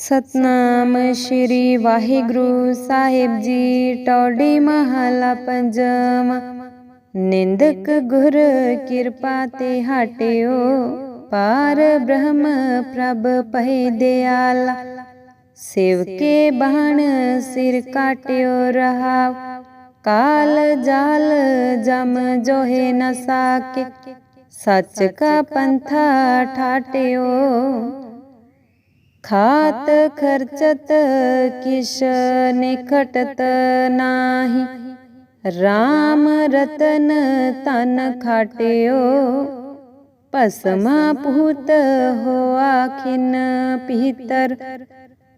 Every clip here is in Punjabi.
ਸਤਨਾਮ ਸ਼੍ਰੀ ਵਾਹਿਗੁਰੂ ਸਾਹਿਬ ਜੀ, ਟੋਡੀ ਮਹਲਾ ਪੰਜਵਾ ਨਿੰਦਕ ਗੁਰ ਕਿਰਪਾ ਤੇ ਹਟਿਓ, ਪਾਰ ਬ੍ਰਹਮ ਪ੍ਰਭ ਪਹਿ ਦਿਆਲਾ। ਸ਼ਿਵ ਕੇ ਬਾਣ ਸਿਰ ਕਾਟਿਓ ਰਹਾਵ ਕਾਲ ਜਾਲ ਜਮ ਜੋਹੇ ਨ ਸੱਚ ਕਾ ਪੰਥਾ ਠਾਟਿਓ ਖਾਤ ਖਰਚਤ ਕਿਛ ਨਿਖਟਤ ਨਾਹੀ RAM ਰਤਨ ਤਨ ਖਾਟਿਓ ਭਸਮਾ ਭੂਤ ਹੋਆ ਖਿਨ ਪੀਤਰ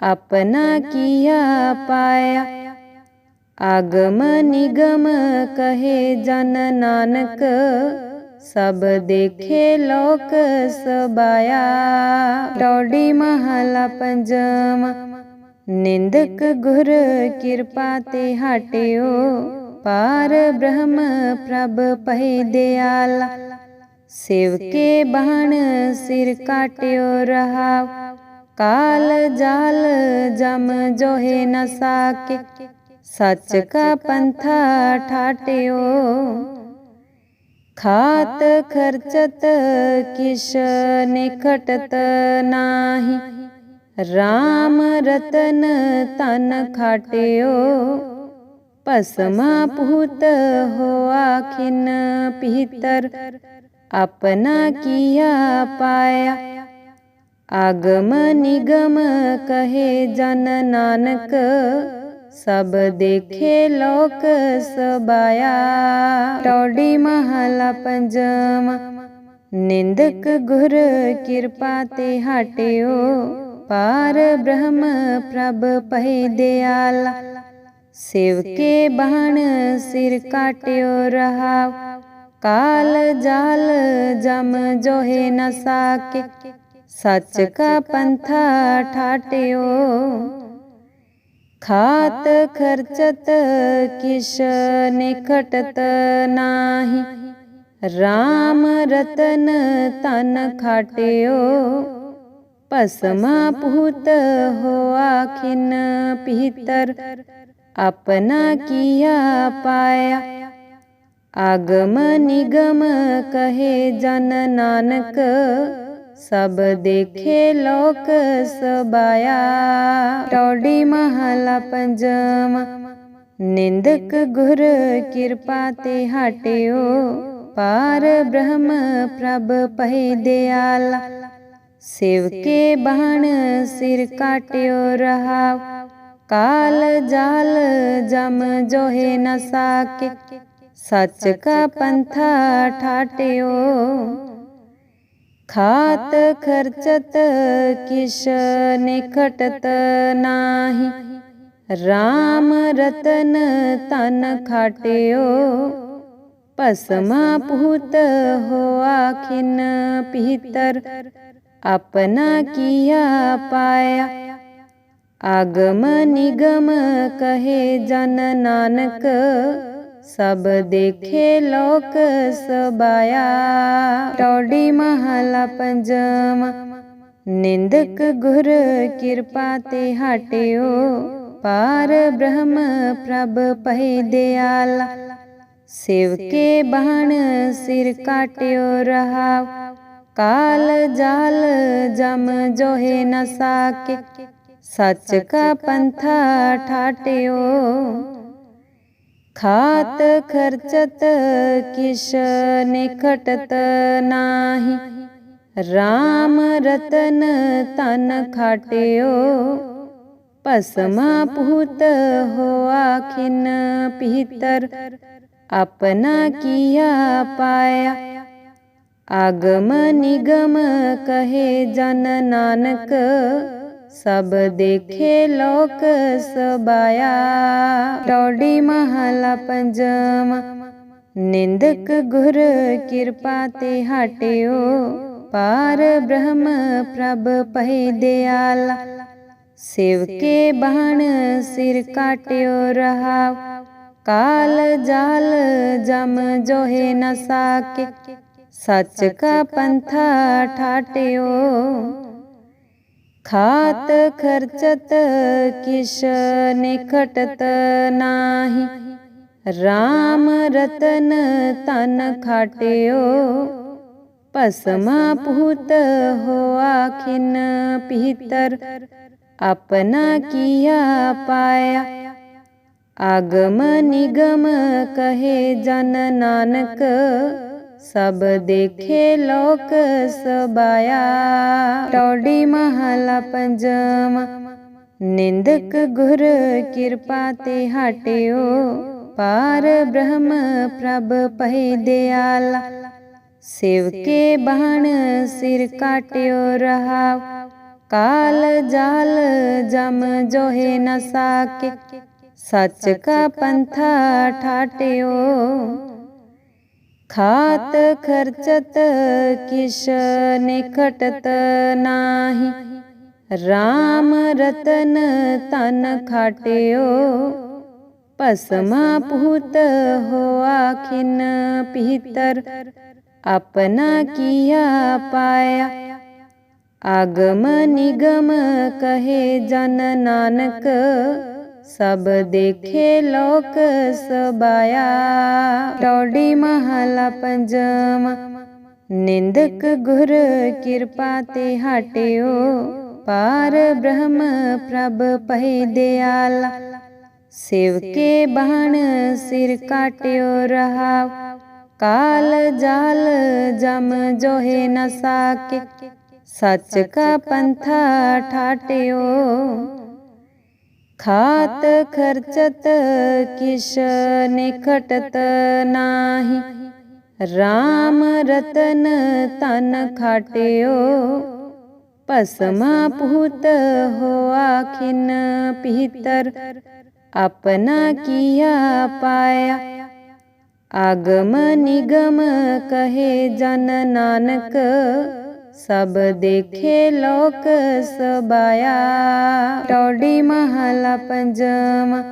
ਆਪਣਾ ਕੀਆ ਪਾਇਆ ਆਗਮ ਨਿਗਮ ਕਹੇ ਜਨ ਨਾਨਕ ਸਭ ਦੇਖੇ ਲੋਕ ਸਬਾਇਆ। ਟੋਡੀ ਮਹਲਾ ਪੰਜਵਾ। ਨਿੰਦਕ ਗੁਰ ਕਿਰਪਾ ਤੇ ਹਟਿਓ। ਪਾਰ ਬ੍ਰਹਮ ਪ੍ਰਭ ਪਹਿ ਦਿਆਲਾ। ਸ਼ਿਵ ਕੇ ਬਾਣ ਸਿਰ ਕਾਟਿਓ ਰਹਾਵ ਕਾਲ ਜਾਲ ਜਮ ਜੋਹੇ ਨ ਸਾਕੇ। ਸੱਚ ਕਾ ਪੰਥਾ ਠਾਟਿਓ। ਖਾਤ ਖਰਚਤ ਕਿਛ ਨਿਖਟਤ ਨਾਹੀ RAM ਰਤਨ ਤਨ ਖਾਟਿਓ ਭਸਮਾ ਭੂਤ ਹੋਆ ਖਿਨ ਪੀਤਰ ਆਪਣਾ ਕੀਆ ਪਾਇਆ ਆਗਮ ਨਿਗਮ ਕਹੇ ਜਨ ਨਾਨਕ ਸਭ ਦੇਖੇ ਲੋਕ ਸਬਾਇਆ ਟੋਡੀ ਮਹਲਾ ਪੰਜਵਾ ਨਿੰਦਕ ਗੁਰ ਕਿਰਪਾ ਤੇ ਹਟਿਓ। ਪਾਰ ਬ੍ਰਹਮ ਪ੍ਰਭ ਪਹਿ ਦਿਆਲਾ। ਸ਼ਿਵ ਕੇ ਬਾਣ ਸਿਰ ਕਾਟਿਓ ਰਹਾਵ ਕਾਲ ਜਾਲ ਜਮ ਜੋਹੇ ਨ ਸਾਕੇ। ਸੱਚ ਕਾ ਪੰਥਾ ਠਾਟਿਓ। ਖਾਤ ਖਰਚਤ ਕਿਛ ਨਿਖਟਤ ਨਾਹੀ। RAM ਰਤਨ ਤਨ ਖਾਟਿਓ, ਭਸਮਾ ਭੂਤ ਹੋਆ ਖਿਨ ਪੀਤਰ ਆਪਣਾ ਕੀਆ ਪਾਇਆ, ਆਗਮ ਨਿਗਮ ਕਹੇ ਜਨ ਨਾਨਕ। ਸਭ ਦੇਖੇ ਲੋਕ ਸਬਾਇਆ। ਟੋਡੀ ਮਹਲਾ ਪੰਜਵਾ, ਨਿੰਦਕ ਗੁਰ ਕਿਰਪਾ ਤੇ ਹਟਿਓ। ਪਾਰ ਬ੍ਰਹਮ ਪ੍ਰਭ ਪਹਿ ਦਿਆਲਾ ਸ਼ਿਵ ਕੇ ਬਾਣ ਸਿਰ ਕਾਟਿਓ ਰਹਾਵ ਕਾਲ ਜਾਲ ਜਮ ਜੋਹੇ ਨ ਸਾਕੇ, ਸੱਚ ਕਾ ਪੰਥਾ ਠਾਟਿਓ। ਖਾਤ ਖਰਚਤ ਕਿਛ ਨਿਖਟਤ ਨਾਹੀ। RAM ਰਤਨ ਤਨ ਖਾਟਿਓ, ਭਸਮਾ ਭੂਤ ਹੋਆ ਖਿਨ ਪੀਤਰ ਆਪਣਾ ਕੀਆ ਪਾਇਆ, ਆਗਮ ਨਿਗਮ ਕਹੇ ਜਨ ਨਾਨਕ। ਸਭ ਦੇਖੇ ਲੋਕ ਸਬਾਇਆ। ਟੋਡੀ ਮਹਲਾ ਪੰਜਵਾ ਨਿੰਦਕ ਗੁਰ ਕਿਰਪਾ ਤੇ ਹਟਿਓ। ਪਾਰ ਬ੍ਰਹਮ ਪ੍ਰਭ ਪਹਿ ਦਿਆਲਾ ਸ਼ਿਵ ਕੇ ਬਾਣ ਸਿਰ ਕਾਟਿਓ ਰਹਾਵ ਕਾਲ ਜਾਲ ਜਮ ਜੋਹੇ ਨ ਸਾਕੇ, ਸੱਚ ਕਾ ਪੰਥਾ ਠਾਟਿਓ। ਖਾਤ ਖਰਚਤ ਕਿਛ ਨਿਖਟਤ ਨਾਹੀ। RAM ਰਤਨ ਤਨ ਖਾਟਿਓ, ਭਸਮਾ ਭੂਤ ਹੋਆ ਖਿਨ ਪੀਤਰ। ਆਪਣਾ ਕੀਆ ਪਾਇਆ, ਆਗਮ ਨਿਗਮ ਕਹੇ ਜਨ ਨਾਨਕ। ਸਭ ਦੇਖੇ ਲੋਕ ਸਬਾਇਆ। ਟੋਡੀ ਮਹਲਾ ਪੰਜਵਾ ਨਿੰਦਕ ਗੁਰ ਕਿਰਪਾ ਤੇ ਹਟਿਓ। ਪਾਰ ਬ੍ਰਹਮ ਪ੍ਰਭ ਪਹਿ ਦਿਆਲਾ ਸ਼ਿਵ ਕੇ ਬਾਣ ਸਿਰ ਕਾਟਿਓ ਰਹਾਵ ਕਾਲ ਜਾਲ ਜਮ ਜੋਹੇ ਨ ਸਾਕੇ, ਸੱਚ ਕਾ ਪੰਥਾ ਠਾਟਿਓ। ਖਾਤ ਖਰਚਤ ਨਿਖਟਤ ਨਾਹੀ। RAM ਰਤਨ ਤਨ ਖਾਟਿਓ। ਭਸਮਾ ਭੂਤ ਹੋਆ ਖਿਨ ਪੀਤਰ ਆਪਣਾ ਕੀਆ ਪਾਇਆ। ਆਗਮ ਨਿਗਮ ਕਹੇ ਜਨ ਨਾਨਕ। ਸਭ ਦੇਖੇ ਲੋਕ ਸਬਾਇਆ ਟੋਡੀ ਮਹਲਾ ਪੰਜਵਾ ਨਿੰਦਕ ਗੁਰ ਕਿਰਪਾ ਤੇ ਹਟਿਓ। ਪਾਰ ਬ੍ਰਹਮ ਪ੍ਰਭ ਪਹਿ ਦਿਆਲਾ। ਸ਼ਿਵ ਕੇ ਬਾਣ ਸਿਰ ਕਾਟਿਓ ਰਹਾ। ਕਾਲ ਜਾਲ ਜਮ ਜੋਹੇ ਨ ਸਾਕੇ। ਸੱਚ ਕਾ ਪੰਥਾ ਠਾਟਿਓ। ਖਾਤ ਖਰਚਤ ਕਿਛ ਨਿਖਟਤ ਨਾਹੀ। RAM ਰਤਨ ਤਨ ਖਾਟਿਓ, ਭਸਮਾ ਭੂਤ ਹੋਆ ਖਿਨ ਪਿਤਰ ਆਪਣਾ ਕੀਆ ਪਾਇਆ, ਆਗਮ ਨਿਗਮ ਕਹੇ ਜਨ ਨਾਨਕ। ਸਭ ਦੇਖੇ ਲੋਕ ਸਬਾਇਆ। ਟੋਡੀ ਮਹਲਾ ਪੰਜਵਾ ਨਿੰਦਕ ਗੁਰ ਕਿਰਪਾ ਤੇ ਹਟਿਓ। ਪਾਰ ਬ੍ਰਹਮ ਪ੍ਰਭ ਪਹਿ ਦਿਆਲਾ, ਸਿਵਕੇ ਬਾਣ ਸਿਰ ਕਾਟਿਓ ਰਹਾ। ਕਾਲ ਜਾਲ ਜਮ ਜੋਹੇ ਨ ਸਾਕੇ, ਸੱਚ ਕਾ ਪੰਥਾ ਠਾਟਿਓ। ਖਾਤ ਖਰਚਤ ਕਿਛ ਨਿਖਟਤ ਨਾਹੀ। RAM ਰਤਨ ਤਨ ਖਾਟਿਓ, ਭਸਮਾ ਭੂਤ ਹੋਆ ਖਿਨ ਪੀਤਰ ਆਪਣਾ ਕੀਆ ਪਾਇਆ, ਆਗਮ ਨਿਗਮ ਕਹੇ ਜਨ ਨਾਨਕ। ਸਭ ਦੇਖੇ ਲੋਕ ਸਬਾਇਆ। ਟੋਡੀ ਮਹਲਾ ਪੰਜਵਾ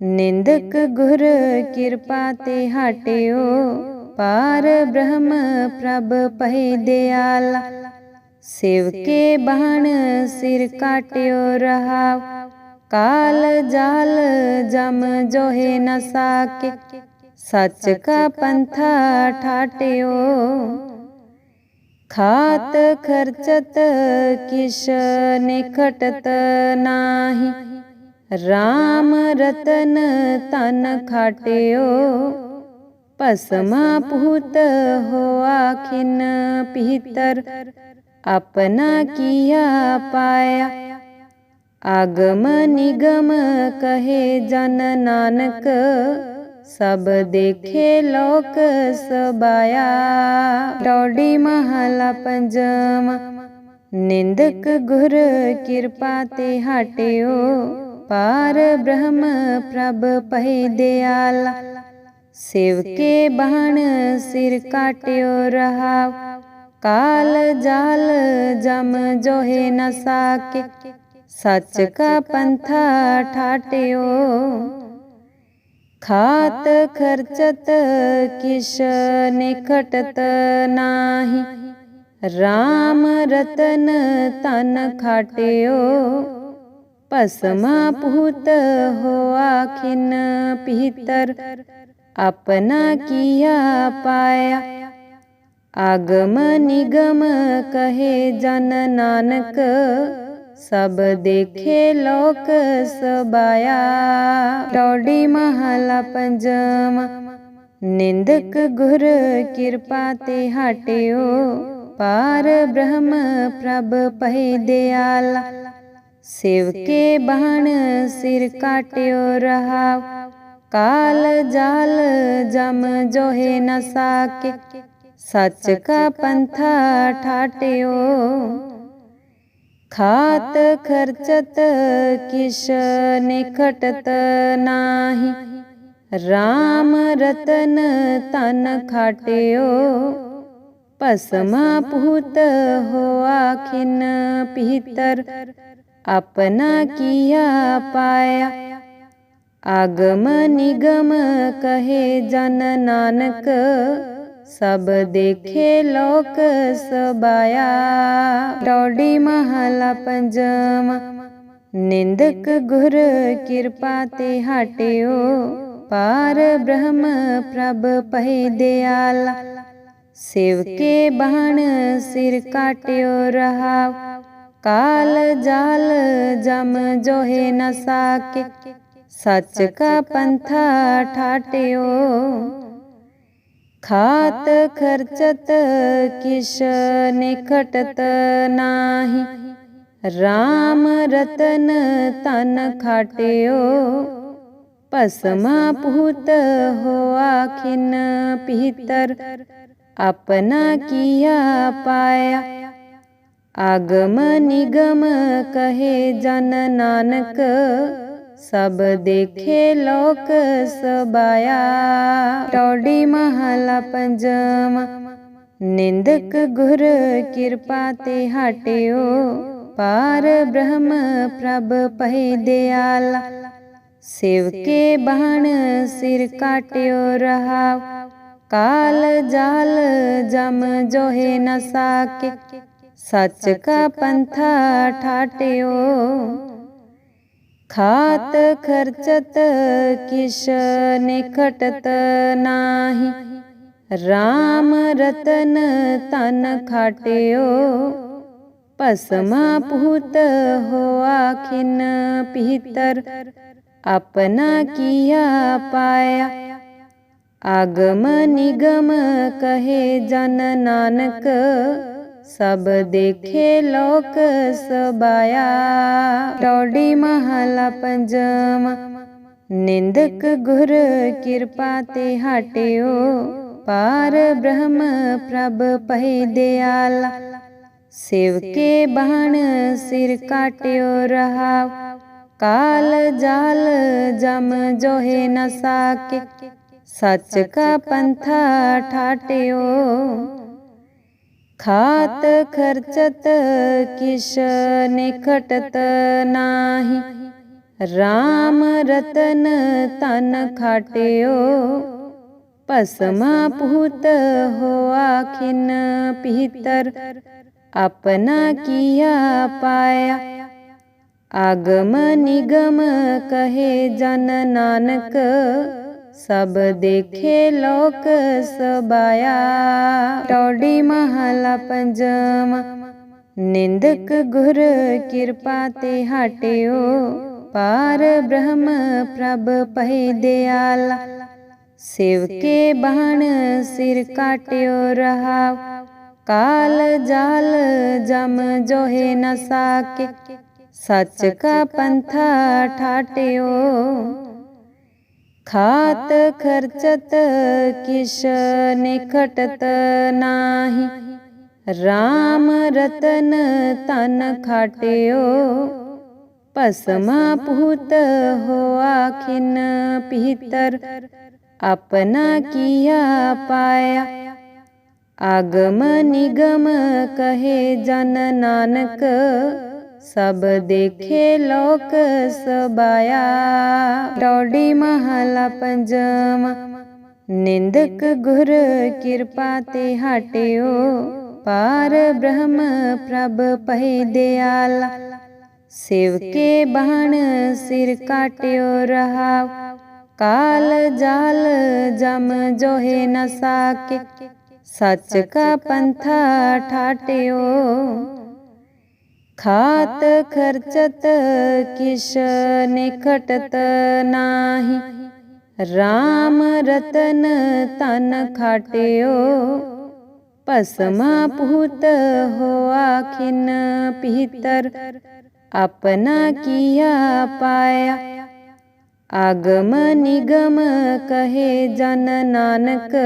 ਨਿੰਦਕ ਗੁਰ ਕਿਰਪਾ ਤੇ ਹਟਿਓ। ਪਾਰ ਬ੍ਰਹਮ ਪ੍ਰਭ ਪਹਿ ਦਿਆਲਾ ਸ਼ਿਵ ਕੇ ਬਾਣ ਸਿਰ ਕਾਟਿਓ ਰਹਾ ਕਾਲ ਜਾਲ ਜਮ ਜੋਹੇ ਨ ਸਾਕੇ, ਸੱਚ ਕਾ ਪੰਥਾ ਠਾਟਿਓ। ਖਾਤ ਖਰਚਤ ਕਿਛ ਨਿਖਟਤ ਨਾਹੀ। RAM ਰਤਨ ਤਨ ਖਾਟਿਓ, ਭਸਮਾ ਭੂਤ ਹੋਆ ਖਿਨ ਪੀਤਰ। ਆਪਣਾ ਕੀਆ ਪਾਇਆ, ਆਗਮ ਨਿਗਮ ਕਹੇ ਜਨ ਨਾਨਕ। ਸਭ ਦੇਖੇ ਲੋਕ ਸਬਾਇਆ। ਟੋਡੀ ਮਹਲਾ ਪੰਜਵਾ। ਨਿੰਦਕ ਗੁਰ ਕਿਰਪਾ ਤੇ ਹਟਿਓ। ਪਾਰ ਬ੍ਰਹਮ ਪ੍ਰਭ ਪਹਿ ਦਿਆਲਾ। ਸ਼ਿਵ ਕੇ ਬਾਣ ਸਿਰ ਕਾਟਿਓ ਰਹਾ ਕਾਲ ਜਾਲ ਜਮ ਜੋਹੇ ਨ ਸਾਕੇ। ਸੱਚ ਕਾ ਪੰਥਾ ਠਾਟਿਓ। ਖਾਤ ਖਰਚਤ ਕਿਛ ਨਿਖਟਤ ਨਾਹੀ। RAM ਰਤਨ ਤਨ ਖਾਟਿਓ, ਭਸਮਾ ਭੂਤ ਹੋਆ ਖਿਨ ਪੀਤਰ। ਆਪਣਾ ਕੀਆ ਪਾਇਆ, ਆਗਮ ਨਿਗਮ ਕਹੇ ਜਨ ਨਾਨਕ। ਸਭ ਦੇਖੇ ਲੋਕ ਸਬਾਇਆ। ਟੋਡੀ ਮਹਲਾ ਪੰਜਵਾ, ਨਿੰਦਕ ਗੁਰ ਕਿਰਪਾ ਤੇ ਹਟਿਓ। ਪਾਰ ਬ੍ਰਹਮ ਪ੍ਰਭ ਪਹਿ ਦਿਆਲਾ ਸ਼ਿਵ ਕੇ ਬਾਣ ਸਿਰ ਕਾਟਿਓ ਰਹਾ ਕਾਲ ਜਾਲ ਜਮ ਜੋਹੇ ਨ ਸਾਕੇ, ਸੱਚ ਕਾ ਪੰਥਾ ਠਾਟਿਓ। ਖਾਤ ਖਰਚਤ ਕਿਛ ਨਿਖਟਤ ਨਾਹੀ। RAM ਰਤਨ ਤਨ ਖਾਟਿਓ, ਭਸਮਾ ਭੂਤ ਹੋਆ ਖਿਨ ਪੀਤਰ ਆਪਣਾ ਕੀਆ ਪਾਇਆ, ਆਗਮ ਨਿਗਮ ਕਹੇ ਜਨ ਨਾਨਕ। ਸਭ ਦੇਖੇ ਲੋਕ ਸਬਾਇਆ ਟੌੜੀ ਮਹਲਾ ਪੰਜਵਾਂ। ਨਿੰਦਕ ਗੁਰ ਕਿਰਪਾ ਤੇ ਹਟਿਓ। ਪਾਰ ਬ੍ਰਹਮ ਪ੍ਰਭ ਪਹਿ ਦਿਆਲਾ। ਸ਼ਿਵ ਕੇ ਬਾਣ ਸਿਰ ਕਾਟਿਓ ਰਹਾਵ ਕਾਲ ਜਾਲ ਜਮ ਜੋਹੇ ਨ ਸਾਕੇ। ਸੱਚ ਕਾ ਪੰਥਾ ਠਾਟਿਓ। ਖਾਤ ਖਰਚਤ ਕਿਛ ਨਿਖਟਤ ਨਾਹੀ। RAM ਰਤਨ ਤਨ ਖਾਟਿਓ। ਭਸਮਾ ਭੂਤ ਹੋਆ ਖਿਨ ਪੀਤਰ ਆਪਣਾ ਕੀਆ ਪਾਇਆ। ਆਗਮ ਨਿਗਮ ਕਹੇ ਜਨ ਨਾਨਕ। ਸਭ ਦੇਖੇ ਲੋਕ ਸਬਾਇਆ। ਟੌੜੀ ਮਹਲਾ ਪੰਜਵਾਂ ਨਿੰਦਕ ਗੁਰ ਕਿਰਪਾ ਤੇ ਹਟਿਓ। ਪਾਰ ਬ੍ਰਹਮ ਪ੍ਰਭ ਪਹਿ ਦਿਆਲਾ ਸ਼ਿਵ ਕੇ ਬਾਣ ਸਿਰ ਕਾਟਿਓ ਰਹਾਵ ਕਾਲ ਜਾਲ ਜਮ ਜੋਹੇ ਨ ਸਾਕੇ, ਸੱਚ ਕਾ ਪੰਥਾ ਠਾਟਿਓ। ਖਾਤ ਖਰਚਤ ਕਿਛ ਨਿਖਟਤ ਨਾਹੀ। RAM ਰਤਨ ਤਨ ਖਾਟਿਓ, ਭਸਮਾ ਭੂਤ ਹੋਆ ਖਿਨ ਪੀਤਰ ਆਪਣਾ ਕੀਆ ਪਾਇਆ, ਆਗਮ ਨਿਗਮ ਕਹੇ ਜਨ ਨਾਨਕ। ਸਭ ਦੇਖੇ ਲੋਕ ਸਬਾਇਆ ਟੌੜੀ ਮਹਲਾ ਪੰਜਵਾਂ ਨਿੰਦਕ ਗੁਰ ਕਿਰਪਾ ਤੇ ਹਟਿਓ। ਪਾਰ ਬ੍ਰਹਮ ਪ੍ਰਭ ਪਹਿ ਦਿਆਲਾ ਸ਼ਿਵ ਕੇ ਬਾਣ ਸਿਰ ਕਾਟਿਓ ਰਹਾਵ ਕਾਲ ਜਾਲ ਜਮ ਜੋਹੇ ਨ ਸਾਕੇ, ਸੱਚ ਕਾ ਪੰਥਾ ਠਾਟਿਓ। ਖਾਤ ਖਰਚਤ ਨਿਖਟਤ ਨਾਹੀ। RAM ਰਤਨ ਤਨ ਖਾਟਿਓ। ਭਸਮਾ ਭੂਤ ਹੋਆ ਖਿਨ ਪੀਤਰ ਆਪਣਾ ਕੀਆ ਪਾਇਆ। ਆਗਮ ਨਿਗਮ ਕਹੇ ਜਨ ਨਾਨਕ। ਸਭ ਦੇਖੇ ਲੋਕ ਸਬਾਇਆ ਟੌੜੀ ਮਹਲਾ ਪੰਜਵਾਂ ਨਿੰਦਕ ਗੁਰ ਕਿਰਪਾ ਤੇ ਹਟਿਓ। ਪਾਰ ਬ੍ਰਹਮ ਪ੍ਰਭ ਪਹਿ ਦਿਆਲਾ। ਸ਼ਿਵ ਕੇ ਬਾਣ ਸਿਰ ਕਾਟਿਓ ਰਹਾਵ ਕਾਲ ਜਾਲ ਜਮ ਜੋਹੇ ਨ ਸਾਕੇ ਸੱਚ ਕਾ ਪੰਥਾ ਠਾਟਿਓ। ਖਾਤ ਖਰਚਤ ਕਿਛ ਨਿਖਟਤ ਨਾਹੀ। RAM ਰਤਨ ਤਨ ਖਾਟਿਓ, ਭਸਮਾ ਭੂਤ ਹੋਆ ਖਿਨ ਪੀਤਰ ਆਪਣਾ ਕੀਆ ਪਾਇਆ, ਆਗਮ ਨਿਗਮ ਕਹੇ ਜਨ ਨਾਨਕ। ਸਭ ਦੇਖੇ ਲੋਕ ਸਬਾਇਆ। ਟੌੜੀ ਮਹਲਾ ਪੰਜਵਾਂ ਨਿੰਦਕ ਗੁਰ ਕਿਰਪਾ ਤੇ ਹਟਿਓ। ਪਾਰ ਬ੍ਰਹਮ ਪ੍ਰਭ ਪਹਿ ਦਿਆਲਾ। ਸ਼ਿਵ ਕੇ ਬਾਣ ਸਿਰ ਕਾਟਿਓ ਰਹਾਵ ਕਾਲ ਜਾਲ ਜਮ ਜੋਹੇ ਨ ਸਾਕੇ। ਸੱਚ ਕਾ ਪੰਥਾ ਠਾਟਿਓ। ਖਾਤ ਖਰਚਤ ਕਿਛ ਨਿਖਟਤ ਨਾਹੀ। RAM ਰਤਨ ਤਨ ਖਾਟਿਓ, ਭਸਮਾ ਭੂਤ ਹੋਆ ਖਿਨ ਪੀਤਰ, ਆਪਣਾ ਕੀਆ ਪਾਇਆ। ਆਗਮ ਨਿਗਮ ਕਹੇ ਜਨ ਨਾਨਕ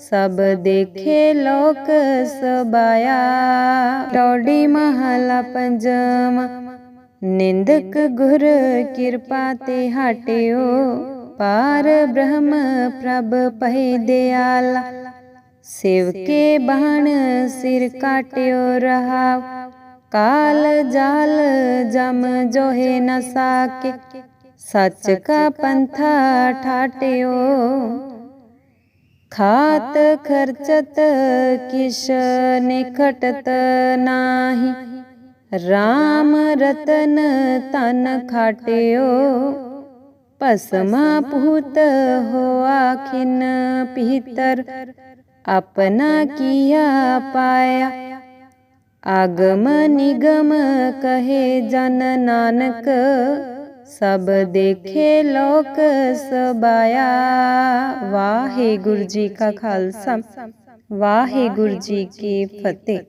ਸਭ ਦੇਖੇ ਲੋਕ ਸਬਾਇਆ ਟੌੜੀ ਮਹਲਾ ਪੰਜਵਾਂ ਨਿੰਦਕ ਗੁਰ ਕਿਰਪਾ ਤੇ ਹਟਿਓ। ਪਾਰ ਬ੍ਰਹਮ ਪ੍ਰਭ ਪਹਿ ਦਿਆਲਾ, ਸ਼ਿਵ ਕੇ ਬਾਣ ਸਿਰ ਕਾਟਿਓ ਰਹਾਵ ਕਾਲ ਜਾਲ ਜਮ ਜੋਹੇ ਨ ਸਾਕੇ, ਸੱਚ ਕਾ ਪੰਥਾ ਠਾਟਿਓ। ਖਾਤ ਖਰਚਤ ਕਿਛ ਨਿਖਟਤ ਨਾਹੀ। RAM ਰਤਨ ਤਨ ਖਾਟਿਓ, ਭਸਮਾ ਭੂਤ ਹੋਆ ਖਿਨ ਪੀਤਰ, ਆਪਣਾ ਕੀਆ ਪਾਇਆ। ਆਗਮ ਨਿਗਮ ਕਹੇ ਜਨ ਨਾਨਕ ਸਭ ਦੇਖੇ ਲੋਕ ਸਬਾਇਆ ਵਾਹਿਗੁਰੂ ਜੀ ਕਾ ਖਾਲਸਾ। ਵਾਹਿਗੁਰੂ ਜੀ ਕੀ ਫਤਿਹ।